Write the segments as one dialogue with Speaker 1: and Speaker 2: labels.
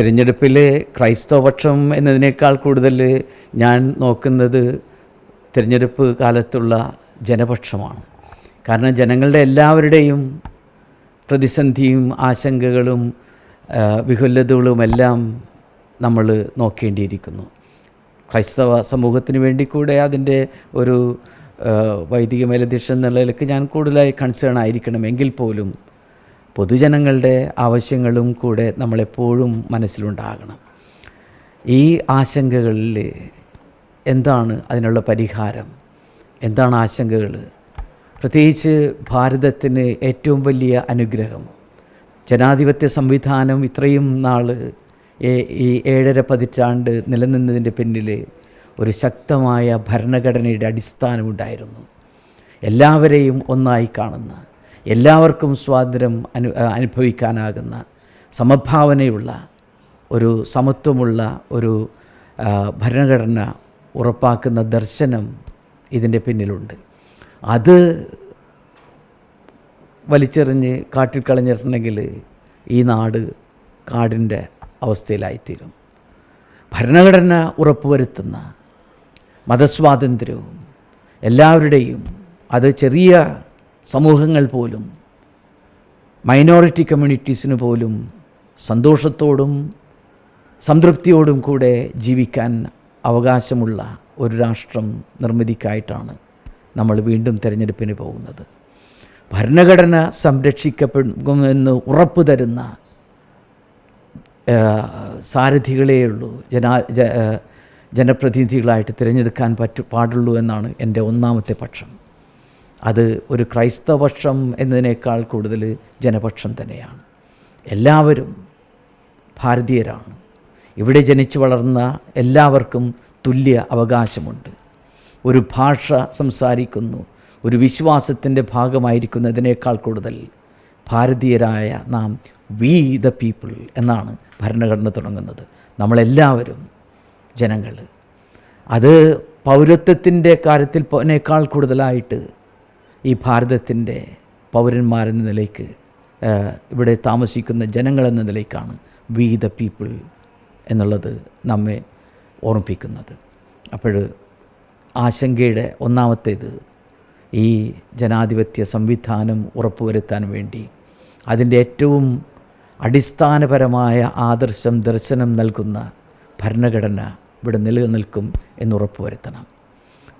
Speaker 1: തിരഞ്ഞെടുപ്പിൽ ക്രൈസ്തവപക്ഷം എന്നതിനേക്കാൾ കൂടുതൽ ഞാൻ നോക്കുന്നത് തിരഞ്ഞെടുപ്പ് കാലത്തുള്ള ജനപക്ഷമാണ്. കാരണം ജനങ്ങളുടെ എല്ലാവരുടെയും പ്രതിസന്ധിയും ആശങ്കകളും വിഹുലതകളുമെല്ലാം നമ്മൾ നോക്കേണ്ടിയിരിക്കുന്നു. ക്രൈസ്തവ സമൂഹത്തിന് വേണ്ടി കൂടെ അതിന്റെ ഒരു വൈദിക മേലധ്യക്ഷൻ എന്നുള്ള നിലയ്ക്ക് ഞാൻ കൂടുതലായി കൺസേൺ ആയിരിക്കണം എങ്കിൽ പോലും പൊതുജനങ്ങളുടെ ആവശ്യങ്ങളും കൂടെ നമ്മളെപ്പോഴും മനസ്സിലുണ്ടാകണം. ഈ ആശങ്കകളിൽ എന്താണ് അതിനുള്ള പരിഹാരം? എന്താണ് ആശങ്കകൾ? പ്രത്യേകിച്ച് ഭാരതത്തിന് ഏറ്റവും വലിയ അനുഗ്രഹം. ജനാധിപത്യ സംവിധാനം ഇത്രയും നാൾ ഈ ഏഴര പതിറ്റാണ്ട് നിലനിന്നതിന്റെ പിന്നിൽ ഒരു ശക്തമായ ഭരണഘടനയുടെ അടിസ്ഥാനമുണ്ടായിരുന്നു. എല്ലാവരെയും ഒന്നായി കാണുന്ന എല്ലാവർക്കും സ്വാതന്ത്ര്യം അനു അനുഭവിക്കാനാകുന്ന സമഭാവനയുള്ള ഒരു സമത്വമുള്ള ഒരു ഭരണഘടന ഉറപ്പാക്കുന്ന ദർശനം ഇതിന്റെ പിന്നിലുണ്ട്. അത് വലിച്ചെറിഞ്ഞ് കാട്ടിൽ കളഞ്ഞിട്ടുണ്ടെങ്കിൽ ഈ നാട് കാടിന്റെ അവസ്ഥയിലായിത്തീരും. ഭരണഘടന ഉറപ്പുവരുത്തുന്ന മതസ്വാതന്ത്ര്യവും എല്ലാവരുടെയും അത് ചെറിയ സമൂഹങ്ങൾ പോലും മൈനോറിറ്റി കമ്മ്യൂണിറ്റീസിന് പോലും സന്തോഷത്തോടും സംതൃപ്തിയോടും കൂടെ ജീവിക്കാൻ അവകാശമുള്ള ഒരു രാഷ്ട്രം നിർമ്മിതിക്കായിട്ടാണ് നമ്മൾ വീണ്ടും തിരഞ്ഞെടുപ്പിന് പോകുന്നത്. ഭരണഘടന സംരക്ഷിക്കപ്പെടുമെന്ന് ഉറപ്പ് തരുന്ന ആ, സാരഥികളേ ഉള്ളൂ. ജനാ ജനപ്രതിനിധികളായിട്ട് തിരഞ്ഞെടുക്കാൻ പറ്റു പാടുള്ളൂ എന്നാണ് എന്റെ ഒന്നാമത്തെ പക്ഷം. അത് ഒരു ക്രൈസ്തവപക്ഷം എന്നതിനേക്കാൾ കൂടുതൽ ജനപക്ഷം തന്നെയാണ്. എല്ലാവരും ഭാരതീയരാണ്. ഇവിടെ ജനിച്ചു വളർന്ന എല്ലാവർക്കും തുല്യ അവകാശമുണ്ട്. ഒരു ഭാഷ സംസാരിക്കുന്നു ഒരു വിശ്വാസത്തിന്റെ ഭാഗമായിരിക്കുന്നതിനേക്കാൾ കൂടുതൽ ഭാരതീയരായ നാം വി ദ പീപ്പിൾ എന്നാണ് ഭരണഘടന തുടങ്ങുന്നത്. നമ്മളെല്ലാവരും ജനങ്ങൾ. അത് പൗരത്വത്തിന്റെ കാര്യത്തിൽ പോനേക്കാൾ കൂടുതലായിട്ട് ഈ ഭാരതത്തിന്റെ പൗരന്മാരെന്ന നിലയ്ക്ക് ഇവിടെ താമസിക്കുന്ന ജനങ്ങളെന്ന നിലയ്ക്കാണ് വി ദ പീപ്പിൾ എന്നുള്ളത് നമ്മെ ഓർമ്മിപ്പിക്കുന്നത്. അപ്പോൾ ആശങ്കയുടെ ഒന്നാമത്തേത് ഈ ജനാധിപത്യ സംവിധാനം ഉറപ്പുവരുത്താൻ വേണ്ടി അതിന്റെ ഏറ്റവും അടിസ്ഥാനപരമായ ആദർശം ദർശനം നൽകുന്ന ഭരണഘടന ഇവിടെ നിലനിൽക്കും എന്ന് ഉറപ്പുവരുത്തണം.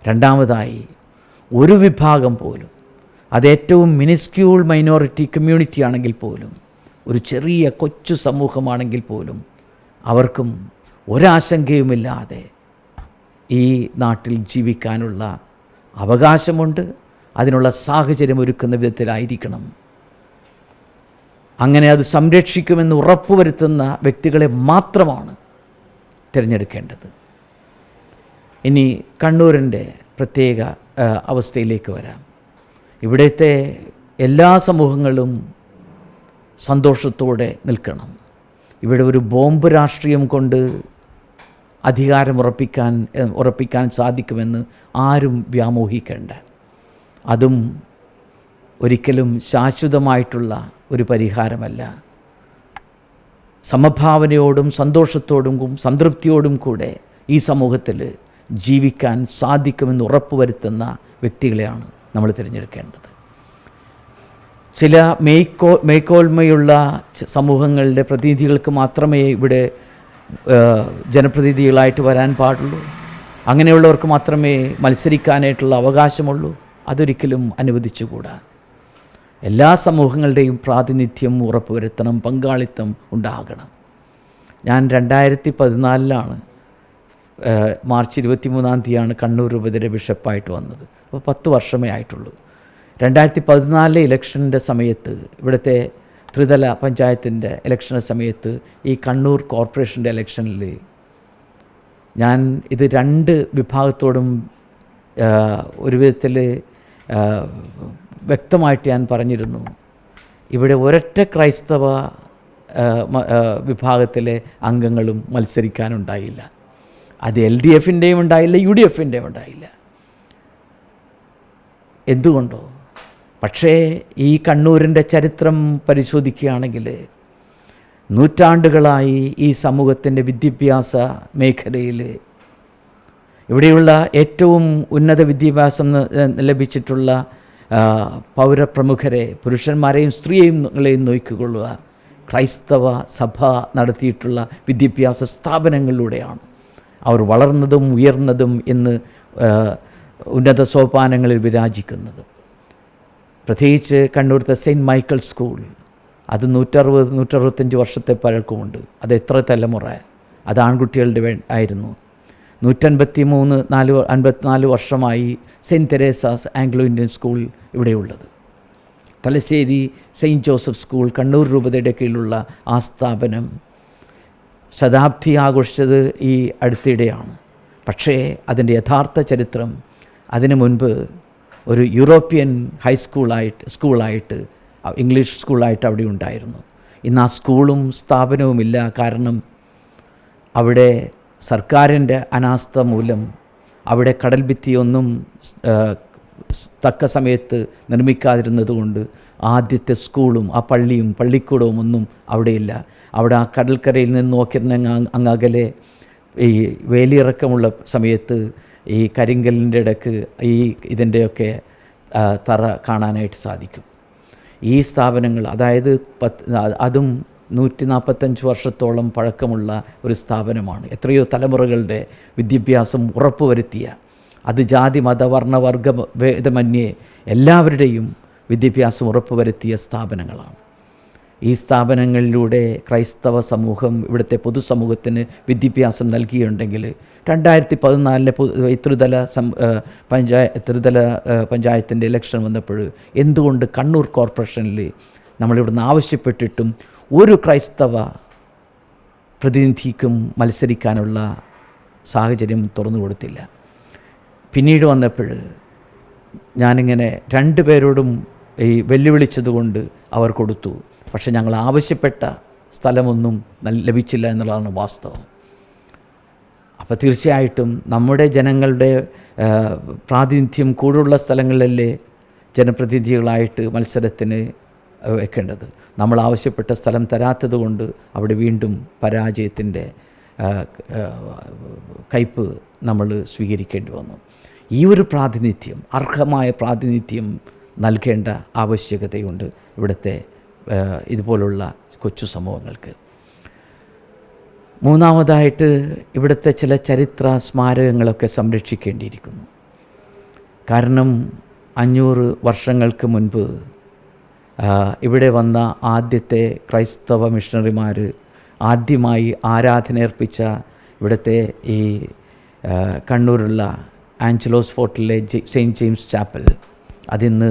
Speaker 1: രണ്ടാമതായി ഒരു വിഭാഗം പോലും അതേറ്റവും മിനിസ്ക്യൂൾ മൈനോറിറ്റി കമ്മ്യൂണിറ്റി ആണെങ്കിൽ പോലും ഒരു ചെറിയ കൊച്ചു സമൂഹമാണെങ്കിൽ പോലും അവർക്കും ഒരാശങ്കയുമില്ലാതെ ഈ നാട്ടിൽ ജീവിക്കാനുള്ള അവകാശമുണ്ട് അതിനുള്ള സാഹചര്യം ഒരുക്കുന്ന വിധത്തിലായിരിക്കണം. അങ്ങനെ അത് സംരക്ഷിക്കുമെന്ന് ഉറപ്പുവരുത്തുന്ന വ്യക്തികളെ മാത്രമാണ് തിരഞ്ഞെടുക്കേണ്ടത്. ഇനി കണ്ണൂരിന്റെ പ്രത്യേക അവസ്ഥയിലേക്ക് വരാം. ഇവിടുത്തെ എല്ലാ സമൂഹങ്ങളും സന്തോഷത്തോടെ നിൽക്കണം. ഇവിടെ ഒരു ബോംബ് രാഷ്ട്രീയം കൊണ്ട് അധികാരം ഉറപ്പിക്കാൻ ഉറപ്പിക്കാൻ സാധിക്കുമെന്ന് ആരും വ്യാമോഹിക്കേണ്ട. അതും ഒരിക്കലും ശാശ്വതമായിട്ടുള്ള ഒരു പരിഹാരമല്ല. സമഭാവനയോടും സന്തോഷത്തോടും സംതൃപ്തിയോടും കൂടെ ഈ സമൂഹത്തിൽ ജീവിക്കാൻ സാധിക്കുമെന്ന് ഉറപ്പുവരുത്തുന്ന വ്യക്തികളെയാണ് നമ്മൾ തിരഞ്ഞെടുക്കേണ്ടത്. ചില മേയ്ക്കോ മേയ്ക്കോൽമയുള്ള സമൂഹങ്ങളുടെ പ്രതിനിധികൾക്ക് മാത്രമേ ഇവിടെ ജനപ്രതിനിധികളായിട്ട് വരാൻ പാടുള്ളൂ. അങ്ങനെയുള്ളവർക്ക് മാത്രമേ മത്സരിക്കാനായിട്ടുള്ള അവകാശമുള്ളൂ. അതൊരിക്കലും അനുവദിച്ചുകൂടാ. എല്ലാ സമൂഹങ്ങളുടെയും പ്രാതിനിധ്യം ഉറപ്പുവരുത്തണം പങ്കാളിത്തം ഉണ്ടാകണം. ഞാൻ രണ്ടായിരത്തി പതിനാലിലാണ് മാർച്ച് ഇരുപത്തി മൂന്നാം തീയതിയാണ് കണ്ണൂർ ഉപതിര ബിഷപ്പായിട്ട് വന്നത്. അപ്പോൾ പത്ത് വർഷമേ ആയിട്ടുള്ളൂ. രണ്ടായിരത്തി പതിനാലിലെ ഇലക്ഷന്റെ സമയത്ത് ഇവിടുത്തെ ത്രിതല പഞ്ചായത്തിന്റെ ഇലക്ഷന്റെ സമയത്ത് ഈ കണ്ണൂർ കോർപ്പറേഷന്റെ ഇലക്ഷനിൽ ഞാൻ ഇത് രണ്ട് വിഭാഗത്തോടും ഒരു വിധത്തിൽ വ്യക്തമായിട്ട് ഞാൻ പറഞ്ഞിരുന്നു. ഇവിടെ ഒരൊറ്റ ക്രൈസ്തവ വിഭാഗത്തിലെ അംഗങ്ങളും മത്സരിക്കാനുണ്ടായില്ല. അത് എൽ ഡി എഫിന്റെയും ഉണ്ടായില്ല യു ഡി എഫിന്റെയും ഉണ്ടായില്ല. എന്തുകൊണ്ടോ? പക്ഷേ ഈ കണ്ണൂരിന്റെ ചരിത്രം പരിശോധിക്കുകയാണെങ്കിൽ നൂറ്റാണ്ടുകളായി ഈ സമൂഹത്തിന്റെ വിദ്യാഭ്യാസ മേഖലയിൽ ഇവിടെയുള്ള ഏറ്റവും ഉന്നത വിദ്യാഭ്യാസം ലഭിച്ചിട്ടുള്ള പൗരപ്രമുഖരെ പുരുഷന്മാരെയും സ്ത്രീയെയും നോക്കിക്കൊള്ളുക. ക്രൈസ്തവ സഭ നടത്തിയിട്ടുള്ള വിദ്യാഭ്യാസ സ്ഥാപനങ്ങളിലൂടെയാണ്. അവർ വളർന്നതും ഉയർന്നതും ഇന്ന് ഉന്നത സോപാനങ്ങളിൽ വിരാജിക്കുന്നത്. പ്രത്യേകിച്ച് കണ്ണൂർത്തെ സെയിന്റ് മൈക്കിൾ സ്കൂൾ അത് നൂറ്ററുപത് നൂറ്ററുപത്തഞ്ച് വർഷത്തെ പഴക്കമുണ്ട്. അത് എത്ര തലമുറ? അത് ആൺകുട്ടികളുടെ വേ ആയിരുന്നു. നൂറ്റൻപത്തി മൂന്ന് നാല് അൻപത്തിനാല് വർഷമായി saint Teresa's Anglo Indian school ഇവിടെയുള്ളത്. Thalassery saint Joseph school Kannur രൂപതയുടെ കീഴിലുള്ള ആ സ്ഥാപനം ശതാബ്ദി ആഘോഷിച്ചത് ഈ അടുത്തിടെയാണ്. പക്ഷേ അതിന്റെ യഥാർത്ഥ ചരിത്രം അതിനു മുൻപ് ഒരു യൂറോപ്യൻ ഹൈസ്കൂളായിട്ട് സ്കൂളായിട്ട് ഇംഗ്ലീഷ് സ്കൂളായിട്ട് അവിടെ ഉണ്ടായിരുന്നു. ഇന്ന് ആ സ്കൂളും സ്ഥാപനവുമില്ല. കാരണം അവിടെ സർക്കാരിന്റെ അനാസ്ഥ മൂലം അവിടെ കടൽ ഭിത്തിയൊന്നും തക്ക സമയത്ത് നിർമ്മിക്കാതിരുന്നതുകൊണ്ട് ആദ്യത്തെ സ്കൂളും ആ പള്ളിയും പള്ളിക്കൂടവും ഒന്നും അവിടെയില്ല. അവിടെ ആ കടൽക്കരയിൽ നിന്ന് നോക്കിയിരുന്ന അങ്ങ് അകലെ ഈ വേലിയിറക്കമുള്ള സമയത്ത് ഈ കരിങ്കലിന്റെ ഇടയ്ക്ക് ഈ ഇതിന്റെയൊക്കെ തറ കാണാനായിട്ട് സാധിക്കും. ഈ സ്ഥാപനങ്ങൾ അതായത് പത്ത് അതും നൂറ്റി നാൽപ്പത്തഞ്ച് വർഷത്തോളം പഴക്കമുള്ള ഒരു സ്ഥാപനമാണ്. എത്രയോ തലമുറകളുടെ വിദ്യാഭ്യാസം ഉറപ്പുവരുത്തിയ അത് ജാതി മത വർഗ ഭേദമന്യേ എല്ലാവരുടെയും വിദ്യാഭ്യാസം ഉറപ്പുവരുത്തിയ സ്ഥാപനങ്ങളാണ്. ഈ സ്ഥാപനങ്ങളിലൂടെ ക്രൈസ്തവ സമൂഹം ഇവിടുത്തെ പൊതുസമൂഹത്തിന് വിദ്യാഭ്യാസം നൽകിയുണ്ടെങ്കിൽ രണ്ടായിരത്തി പതിനാലിലെ ത്രിതല സം പഞ്ചായ ത്രിതല പഞ്ചായത്തിന്റെ ഇലക്ഷൻ വന്നപ്പോൾ എന്തുകൊണ്ട് കണ്ണൂർ കോർപ്പറേഷനിൽ നമ്മളിവിടുന്ന് ആവശ്യപ്പെട്ടിട്ടും ഒരു ക്രൈസ്തവ പ്രതിനിധിക്കും മത്സരിക്കാനുള്ള സാഹചര്യം തുറന്നു കൊടുത്തില്ല. പിന്നീട് വന്നപ്പോൾ ഞാനിങ്ങനെ രണ്ട് പേരോടും ഈ വെല്ലുവിളിച്ചതുകൊണ്ട് അവർ കൊടുത്തു. പക്ഷെ ഞങ്ങൾ ആവശ്യപ്പെട്ട സ്ഥലമൊന്നും ലഭിച്ചില്ല എന്നുള്ളതാണ് വാസ്തവം. അപ്പോൾ തീർച്ചയായിട്ടും നമ്മുടെ ജനങ്ങളുടെ പ്രാതിനിധ്യം കൂടുതലുള്ള സ്ഥലങ്ങളിലല്ലേ ജനപ്രതിനിധികളായിട്ട് മത്സരത്തിന് വെക്കേണ്ടത്. നമ്മൾ ആവശ്യപ്പെട്ട സ്ഥലം തരാത്തത് കൊണ്ട് അവിടെ വീണ്ടും പരാജയത്തിന്റെ കയ്പ് നമ്മൾ സ്വീകരിക്കേണ്ടി വന്നു. ഈ ഒരു പ്രാതിനിധ്യം അർഹമായ പ്രാതിനിധ്യം നൽകേണ്ട ആവശ്യകതയുണ്ട് ഇവിടുത്തെ ഇതുപോലുള്ള കൊച്ചു സമൂഹങ്ങൾക്ക്. മൂന്നാമതായിട്ട് ഇവിടുത്തെ ചില ചരിത്ര സ്മാരകങ്ങളൊക്കെ സംരക്ഷിക്കേണ്ടിയിരിക്കുന്നു. കാരണം അഞ്ഞൂറ് വർഷങ്ങൾക്ക് മുൻപ് ഇവിടെ വന്ന ആദ്യത്തെ ക്രൈസ്തവ മിഷണറിമാർ ആദ്യമായി ആരാധനയർപ്പിച്ച ഇവിടുത്തെ ഈ കണ്ണൂരുള്ള ആഞ്ചലോസ് ഫോർട്ടിലെ സെയിന്റ് ജെയിംസ് ചാപ്പൽ അതിന്ന്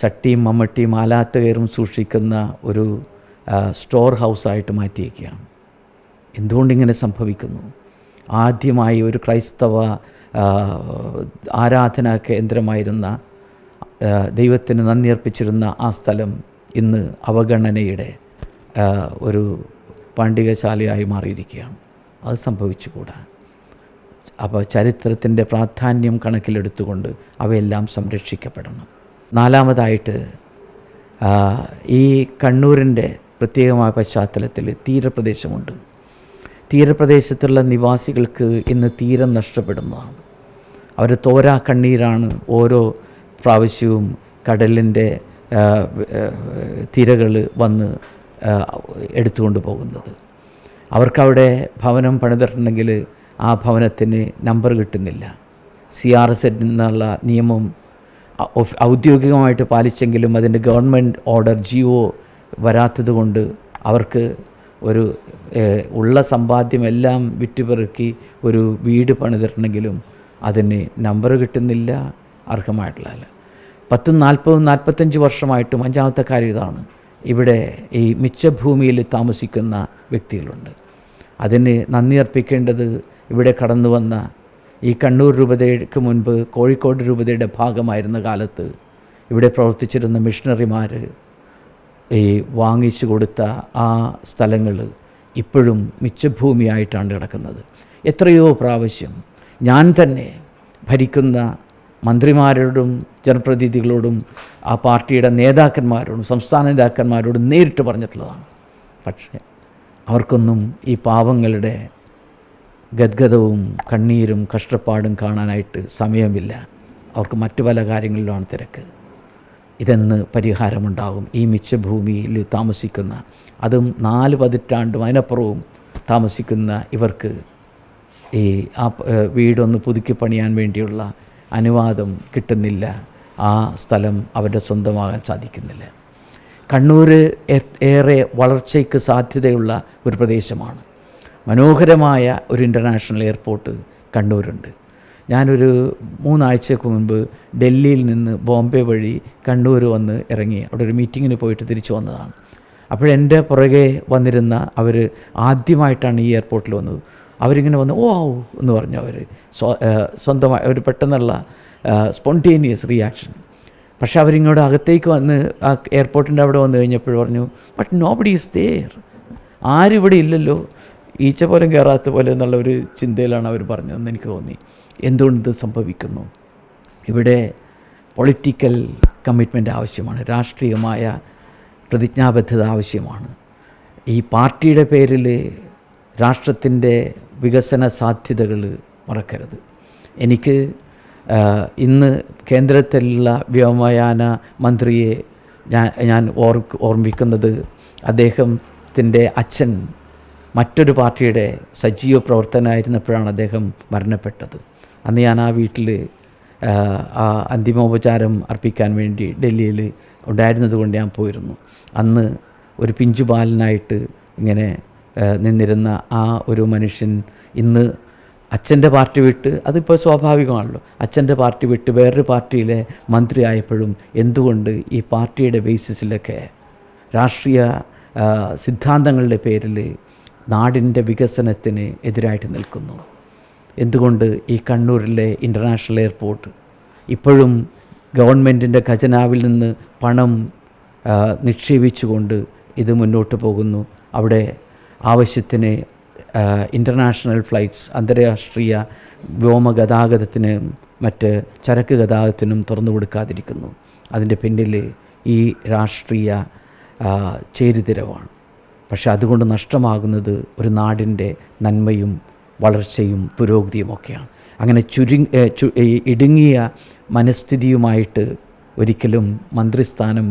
Speaker 1: ചട്ടിയും മമ്മട്ടിയും ആലാത്തുകയറും സൂക്ഷിക്കുന്ന ഒരു സ്റ്റോർ ഹൗസായിട്ട് മാറ്റിയേക്കുകയാണ് എന്തുകൊണ്ടിങ്ങനെ സംഭവിക്കുന്നു? ആദ്യമായി ഒരു ക്രൈസ്തവ ആരാധനാ കേന്ദ്രമായിരുന്ന ദൈവത്തിന് നന്ദി അർപ്പിച്ചിരുന്ന ആ സ്ഥലം ഇന്ന് അവഗണനയുടെ ഒരു പാണ്ഡികശാലയായി മാറിയിരിക്കുകയാണ്. അത് സംഭവിച്ചുകൂടാ? അപ്പോൾ ചരിത്രത്തിന്റെ പ്രാധാന്യം കണക്കിലെടുത്തുകൊണ്ട് അവയെല്ലാം സംരക്ഷിക്കപ്പെടണം. നാലാമതായിട്ട് ഈ കണ്ണൂരിന്റെ പ്രത്യേകമായ പശ്ചാത്തലത്തിൽ തീരപ്രദേശമുണ്ട്. തീരപ്രദേശത്തുള്ള നിവാസികൾക്ക് ഇന്ന് തീരം നഷ്ടപ്പെടുന്നതാണ്. അവർ തോരാ കണ്ണീരാണ് ഓരോ പ്രാവശ്യവും കടലിന്റെ തിരകൾ വന്ന് എടുത്തുകൊണ്ട് പോകുന്നത്. അവർക്കവിടെ ഭവനം പണിതിട്ടുണ്ടെങ്കിൽ ആ ഭവനത്തിന് നമ്പർ കിട്ടുന്നില്ല. സി ആർ എസ് എന്നുള്ള നിയമം ഔദ്യോഗികമായിട്ട് പാലിച്ചെങ്കിലും അതിന്റെ ഗവൺമെന്റ് ഓർഡർ ജിയോ വരാത്തത് കൊണ്ട് അവർക്ക് ഒരു ഉള്ള സമ്പാദ്യമെല്ലാം വിറ്റുപെറുക്കി ഒരു വീട് പണിതിട്ടുണ്ടെങ്കിലും അതിന് നമ്പർ കിട്ടുന്നില്ല അർഹമായിട്ടുള്ള പത്തും നാൽപ്പതും നാൽപ്പത്തഞ്ച് വർഷമായിട്ടും അഞ്ചാമത്തെ കാര്യം ഇതാണ്. ഇവിടെ ഈ മിച്ചഭൂമിയിൽ താമസിക്കുന്ന വ്യക്തികളുണ്ട്. അതിന് നന്ദി അർപ്പിക്കേണ്ടത് ഇവിടെ കടന്നു വന്ന ഈ കണ്ണൂർ രൂപതയ്ക്ക് മുൻപ് കോഴിക്കോട് രൂപതയുടെ ഭാഗമായിരുന്ന കാലത്ത് ഇവിടെ പ്രവർത്തിച്ചിരുന്ന മിഷണറിമാർ ഈ വാങ്ങിച്ചു കൊടുത്ത ആ സ്ഥലങ്ങൾ ഇപ്പോഴും മിച്ചഭൂമിയായിട്ടാണ് കിടക്കുന്നത്. എത്രയോ പ്രാവശ്യം ഞാൻ തന്നെ ഭരിക്കുന്ന മന്ത്രിമാരോടും ജനപ്രതിനിധികളോടും ആ പാർട്ടിയുടെ നേതാക്കന്മാരോടും സംസ്ഥാന നേതാക്കന്മാരോടും നേരിട്ട് പറഞ്ഞിട്ടുള്ളതാണ്. പക്ഷേ അവർക്കൊന്നും ഈ പാവങ്ങളുടെ ഗദ്ഗതവും കണ്ണീരും കഷ്ടപ്പാടും കാണാനായിട്ട് സമയമില്ല. അവർക്ക് മറ്റു പല കാര്യങ്ങളിലുമാണ് തിരക്ക്. ഇതെന്ന് പരിഹാരമുണ്ടാകും. ഈ മിച്ചഭൂമിയിൽ താമസിക്കുന്ന അതും നാല് പതിറ്റാണ്ടും അതിനപ്പുറവും താമസിക്കുന്ന ഇവർക്ക് ഈ ആ വീടൊന്ന് പുതുക്കി പണിയാൻ വേണ്ടിയുള്ള അനുവാദം കിട്ടുന്നില്ല. ആ സ്ഥലം അവരുടെ സ്വന്തമാകാൻ സാധിക്കുന്നില്ല. കണ്ണൂർ ഏറെ വളർച്ചയ്ക്ക് സാധ്യതയുള്ള ഒരു പ്രദേശമാണ്. മനോഹരമായ ഒരു ഇന്റർനാഷണൽ എയർപോർട്ട് കണ്ണൂരുണ്ട്. ഞാനൊരു മൂന്നാഴ്ചക്ക് മുൻപ് ഡൽഹിയിൽ നിന്ന് ബോംബെ വഴി കണ്ണൂർ വന്ന് ഇറങ്ങി. അവിടെ ഒരു മീറ്റിങ്ങിന് പോയിട്ട് തിരിച്ചു വന്നതാണ്. അപ്പോഴെന്റെ പുറകെ വന്നിരുന്ന അവർ ആദ്യമായിട്ടാണ് ഈ എയർപോർട്ടിൽ വന്നത്. അവരിങ്ങനെ വന്ന് ഓ ആവു എന്ന് പറഞ്ഞു അവർ സ്വന്തമായി ഒരു പെട്ടെന്നുള്ള സ്പോണ്ടേനിയസ് റിയാക്ഷൻ പക്ഷേ അവരിങ്ങോട്ട് അകത്തേക്ക് വന്ന് ആ എയർപോർട്ടിന്റെ അവിടെ വന്നു കഴിഞ്ഞപ്പോൾ പറഞ്ഞു but no buddy is there ആരും ഇവിടെ ഇല്ലല്ലോ. ഈച്ച പോലും കയറാത്ത പോലെ എന്നുള്ള ഒരു ചിന്തയിലാണ് അവർ പറഞ്ഞതെന്ന് എനിക്ക് തോന്നി. എന്തുകൊണ്ട് ഇത് സംഭവിക്കുന്നു? ഇവിടെ പൊളിറ്റിക്കൽ കമ്മിറ്റ്മെന്റ് ആവശ്യമാണ്. രാഷ്ട്രീയമായ പ്രതിജ്ഞാബദ്ധത ആവശ്യമാണ്. ഈ പാർട്ടിയുടെ പേരിൽ രാഷ്ട്രത്തിന്റെ വികസന സാധ്യതകൾ മറക്കരുത്. എനിക്ക് ഇന്ന് കേന്ദ്രത്തിലുള്ള വ്യോമയാന മന്ത്രിയെ ഞാൻ ഞാൻ ഓർ ഓർമ്മിക്കുന്നത് അദ്ദേഹത്തിന്റെ അച്ഛൻ മറ്റൊരു പാർട്ടിയുടെ സജീവ പ്രവർത്തനമായിരുന്നപ്പോഴാണ് അദ്ദേഹം മരണപ്പെട്ടത്. അന്ന് ഞാൻ ആ വീട്ടിൽ ആ, അന്തിമോപചാരം അർപ്പിക്കാൻ വേണ്ടി ഡൽഹിയിൽ ഉണ്ടായിരുന്നത് കൊണ്ട് ഞാൻ പോയിരുന്നു. അന്ന് ഒരു പിഞ്ചു ബാലനായിട്ട് ഇങ്ങനെ നിന്നിരുന്ന ആ ഒരു മനുഷ്യൻ ഇന്ന് അച്ഛന്റെ പാർട്ടി വിട്ട് അതിപ്പോൾ സ്വാഭാവികമാണല്ലോ അച്ഛന്റെ പാർട്ടി വിട്ട് വേറൊരു പാർട്ടിയിലെ മന്ത്രി ആയപ്പോഴും എന്തുകൊണ്ട് ഈ പാർട്ടിയുടെ ബേസിസിലൊക്കെ രാഷ്ട്രീയ സിദ്ധാന്തങ്ങളുടെ പേരിൽ നാടിന്റെ വികസനത്തിന് എതിരായിട്ട് നിൽക്കുന്നു. എന്തുകൊണ്ട് ഈ കണ്ണൂരിലെ ഇന്റർനാഷണൽ എയർപോർട്ട് ഇപ്പോഴും ഗവൺമെന്റിന്റെ ഖജനാവിൽ നിന്ന് പണം നിക്ഷേപിച്ചുകൊണ്ട് ഇത് മുന്നോട്ട് പോകുന്നു. അവിടെ ആവശ്യത്തിന് ഇന്റർനാഷണൽ ഫ്ലൈറ്റ്സ് അന്താരാഷ്ട്രീയ വ്യോമ ഗതാഗതത്തിന് മറ്റ് ചരക്ക് ഗതാഗതത്തിനും തുറന്നു കൊടുക്കാതിരിക്കുന്നു. അതിന്റെ പിന്നിൽ ഈ രാഷ്ട്രീയ ചേരിതിരവാണ്. പക്ഷെ അതുകൊണ്ട് നഷ്ടമാകുന്നത് ഒരു നാടിന്റെ നന്മയും വളർച്ചയും പുരോഗതിയുമൊക്കെയാണ് അങ്ങനെ ചുരു ചു- ഇടുങ്ങിയ മനസ്ഥിതിയുമായിട്ട് ഒരിക്കലും മന്ത്രിസ്ഥാനം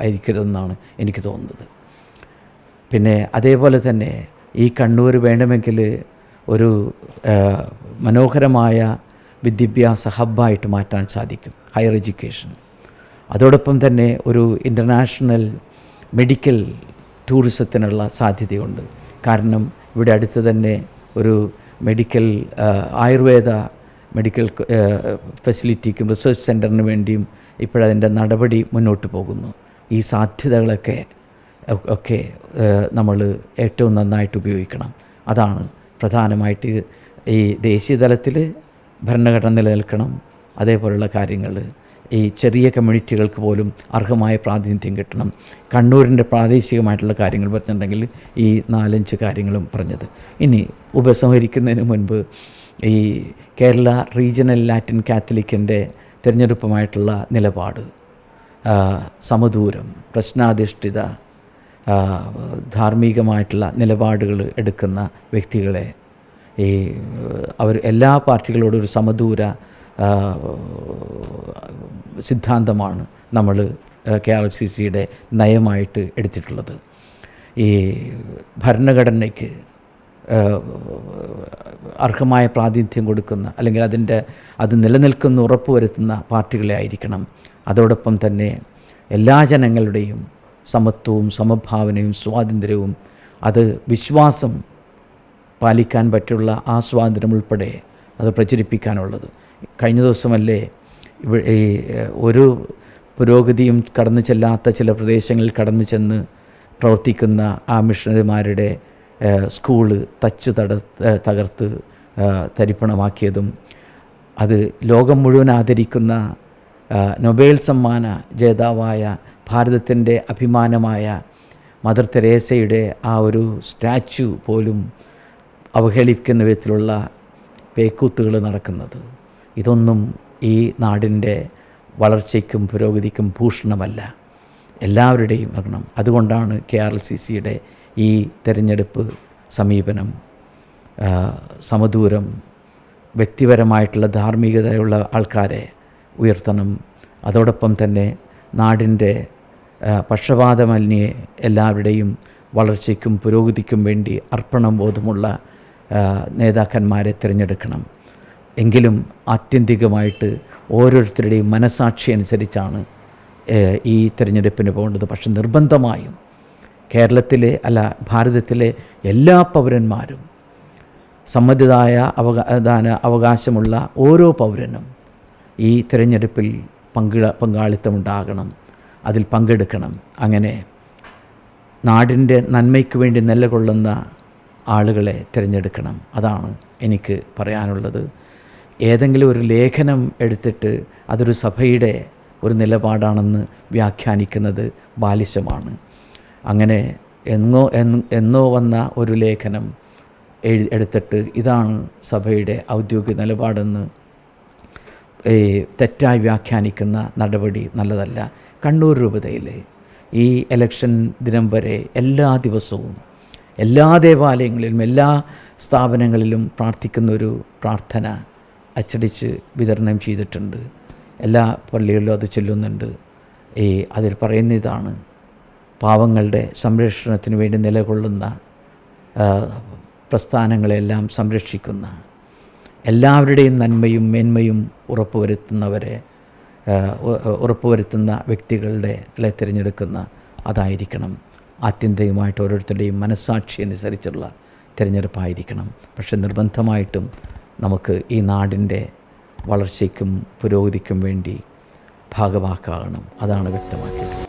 Speaker 1: ആയിരിക്കരുതെന്നാണ് എനിക്ക് തോന്നുന്നത്. പിന്നെ അതേപോലെ തന്നെ ഈ കണ്ണൂർ വേണമെങ്കിൽ ഒരു മനോഹരമായ വിദ്യാഭ്യാസ ഹബ്ബായിട്ട് മാറ്റാൻ സാധിക്കും ഹയർ എഡ്യൂക്കേഷൻ. അതോടൊപ്പം തന്നെ ഒരു ഇന്റർനാഷണൽ മെഡിക്കൽ ടൂറിസത്തിനുള്ള സാധ്യതയുണ്ട്. കാരണം ഇവിടെ അടുത്ത് തന്നെ ഒരു മെഡിക്കൽ ആയുർവേദ മെഡിക്കൽ ഫെസിലിറ്റിക്കും റിസർച്ച് സെന്ററിന് വേണ്ടിയും ഇപ്പോഴതിന്റെ നടപടി മുന്നോട്ട് പോകുന്നു. ഈ സാധ്യതകളൊക്കെ ഒക്കെ നമ്മൾ ഏറ്റവും നന്നായിട്ട് ഉപയോഗിക്കണം. അതാണ് പ്രധാനമായിട്ട് ഈ ദേശീയ തലത്തിൽ ഭരണഘടന നിലനിൽക്കണം. അതേപോലുള്ള കാര്യങ്ങൾ ഈ ചെറിയ കമ്മ്യൂണിറ്റികൾക്ക് പോലും അർഹമായ പ്രാതിനിധ്യം കിട്ടണം. കണ്ണൂരിന്റെ പ്രാദേശികമായിട്ടുള്ള കാര്യങ്ങൾ പറഞ്ഞിട്ടുണ്ടെങ്കിൽ ഈ നാലഞ്ച് കാര്യങ്ങളും പറഞ്ഞത്. ഇനി ഉപസംഹരിക്കുന്നതിന് മുൻപ് ഈ കേരള റീജിയണൽ ലാറ്റിൻ കാത്തലിക്കിന്റെ തിരഞ്ഞെടുപ്പുമായിട്ടുള്ള നിലപാട് സമദൂരം പ്രശ്നാധിഷ്ഠിത ധാർമ്മികമായിട്ടുള്ള നിലപാടുകൾ എടുക്കുന്ന വ്യക്തികളെ ഈ അവർ എല്ലാ പാർട്ടികളോടും ഒരു സമദൂര സിദ്ധാന്തമാണ് നമ്മൾ കെ ആർ സി സിയുടെ നയമായിട്ട് എടുത്തിട്ടുള്ളത്. ഈ ഭരണഘടനയ്ക്ക് അർഹമായ പ്രാതിനിധ്യം കൊടുക്കുന്ന അല്ലെങ്കിൽ അതിന്റെ അത് നിലനിൽക്കുന്ന ഉറപ്പുവരുത്തുന്ന പാർട്ടികളെ ആയിരിക്കണം. അതോടൊപ്പം തന്നെ എല്ലാ ജനങ്ങളുടെയും സമത്വവും സമഭാവനയും സ്വാതന്ത്ര്യവും അത് വിശ്വാസം പാലിക്കാൻ പറ്റുള്ള ആ സ്വാതന്ത്ര്യം ഉൾപ്പെടെ അത് പ്രചരിപ്പിക്കാനുള്ളത്. കഴിഞ്ഞ ദിവസമല്ലേ ഈ ഒരു പുരോഗതിയും കടന്നു ചെല്ലാത്ത ചില പ്രദേശങ്ങളിൽ കടന്നു ചെന്ന് പ്രവർത്തിക്കുന്ന ആ മിഷണറിമാരുടെ സ്കൂൾ തച്ച് തട തകർത്ത് തരിപ്പണമാക്കിയതും അത് ലോകം മുഴുവൻ ആദരിക്കുന്ന നൊബേൽ സമ്മാന ജേതാവായ ഭാരതത്തിന്റെ അഭിമാനമായ മദർ തെരേസയുടെ ആ ഒരു സ്റ്റാച്ചു പോലും അവഹേളിക്കുന്ന വിധത്തിലുള്ള പേക്കൂത്തുകൾ നടക്കുന്നത്. ഇതൊന്നും ഈ നാടിന്റെ വളർച്ചയ്ക്കും പുരോഗതിക്കും ഭൂഷണമല്ല. എല്ലാവരുടെയും മരണം. അതുകൊണ്ടാണ് കെ ആർ സി സിയുടെ ഈ തെരഞ്ഞെടുപ്പ് സമീപനം സമദൂരം വ്യക്തിപരമായിട്ടുള്ള ധാർമ്മികതയുള്ള ആൾക്കാരെ ഉയർത്തണം. അതോടൊപ്പം തന്നെ നാടിന്റെ പക്ഷപാതമന്യേ എല്ലാവരുടെയും വളർച്ചയ്ക്കും പുരോഗതിക്കും വേണ്ടി അർപ്പണം ബോധമുള്ള നേതാക്കന്മാരെ തിരഞ്ഞെടുക്കണം. എങ്കിലും ആത്യന്തികമായിട്ട് ഓരോരുത്തരുടെയും മനസാക്ഷി അനുസരിച്ചാണ് ഈ തിരഞ്ഞെടുപ്പിന് പോകേണ്ടത്. പക്ഷെ നിർബന്ധമായും കേരളത്തിലെ അല്ല ഭാരതത്തിലെ എല്ലാ പൗരന്മാരും സമ്മതിദായ അവകാദാന അവകാശമുള്ള ഓരോ പൗരനും ഈ തിരഞ്ഞെടുപ്പിൽ പങ്കി പങ്കാളിത്തമുണ്ടാകണം അതിൽ പങ്കെടുക്കണം. അങ്ങനെ നാടിന്റെ നന്മയ്ക്ക് വേണ്ടി നിലകൊള്ളുന്ന ആളുകളെ തിരഞ്ഞെടുക്കണം. അതാണ് എനിക്ക് പറയാനുള്ളത്. ഏതെങ്കിലും ഒരു ലേഖനം എടുത്തിട്ട് അതൊരു സഭയുടെ ഒരു നിലപാടാണെന്ന് വ്യാഖ്യാനിക്കുന്നത് ബാലിശമാണ്. അങ്ങനെ എന്നോ എന്നോ വന്ന ഒരു ലേഖനം എഴു എടുത്തിട്ട് ഇതാണ് സഭയുടെ ഔദ്യോഗിക നിലപാടെന്ന് തെറ്റായി വ്യാഖ്യാനിക്കുന്ന നടപടി നല്ലതല്ല. കണ്ണൂർ രൂപതയിൽ ഈ ഇലക്ഷൻ ദിനം വരെ എല്ലാ ദിവസവും എല്ലാ ദേവാലയങ്ങളിലും എല്ലാ സ്ഥാപനങ്ങളിലും പ്രാർത്ഥിക്കുന്നൊരു പ്രാർത്ഥന അച്ചടിച്ച് വിതരണം ചെയ്തിട്ടുണ്ട്. എല്ലാ പള്ളികളിലും അത് ചെല്ലുന്നുണ്ട്. ഈ അതിൽ പറയുന്ന ഇതാണ്. പാവങ്ങളുടെ സംരക്ഷണത്തിന് വേണ്ടി നിലകൊള്ളുന്ന പ്രസ്ഥാനങ്ങളെല്ലാം സംരക്ഷിക്കുന്ന എല്ലാവരുടെയും നന്മയും മേന്മയും ഉറപ്പുവരുത്തുന്നവരെ ഉറപ്പുവരുത്തുന്ന വ്യക്തികളുടെ തിരഞ്ഞെടുക്കുന്ന അതായിരിക്കണം. ആത്യന്തികമായിട്ട് ഓരോരുത്തരുടെയും മനസ്സാക്ഷി അനുസരിച്ചുള്ള തിരഞ്ഞെടുപ്പായിരിക്കണം. പക്ഷെ നിർബന്ധമായിട്ടും നമുക്ക് ഈ നാടിന്റെ വളർച്ചയ്ക്കും പുരോഗതിക്കും വേണ്ടി ഭാഗവാക്കാകണം. അതാണ് വ്യക്തമാക്കിയത്.